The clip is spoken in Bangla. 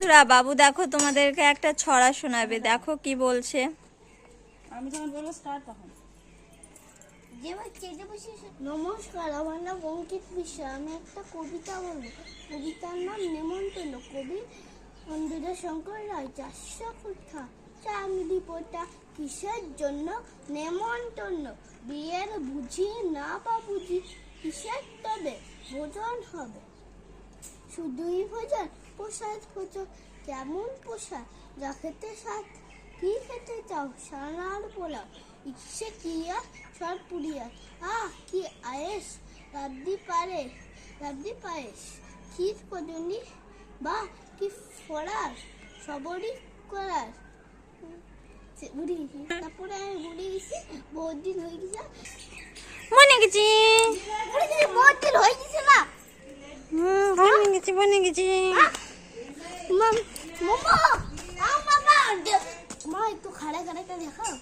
বন্ধুরা বাবু দেখো তোমাদেরকে একটা ছড়া শোনাবে। দেখো কি বলছে। আমি যখন বলব স্টার্ট তখন। নমস্কার আমার নাম অঙ্কিত বিশ্বাস আমি একটা কবিতা বলব। কবিতার নাম নেমন্তন্ন। কবি অন্ধুরা শঙ্কর রায় চারশো কোঠা চামড়ি পোটা কিসের জন্য নেমন্তন্ন? বিয়ের বুঝি না বা বুঝি কিসের তবে ভোজন হবে? শুধুই ভোজন প্রসাদ ভোজন কেমন প্রসাদ যা খেতে সাথ কি খেতে চাও? সানার পোলাও। ইচ্ছে কিয়া সর পুড়িয়া আহ কি আয়েস? রাব্দি পারে। রাব্দি পায়েস। ক্ষীর কদনি বা কি ফরার সবরই করার। বুড়ি গেছি তারপরে আমি বুড়ি গেছি। বহুত দিন হয়ে গেছে। মনে গেছি। বহুত দিন হয়ে গেছে না? হুম, মনে গেছি মনে গেছি। মাম মামা আ মামা মা একটু খাড়া খাড়াটা দেখাও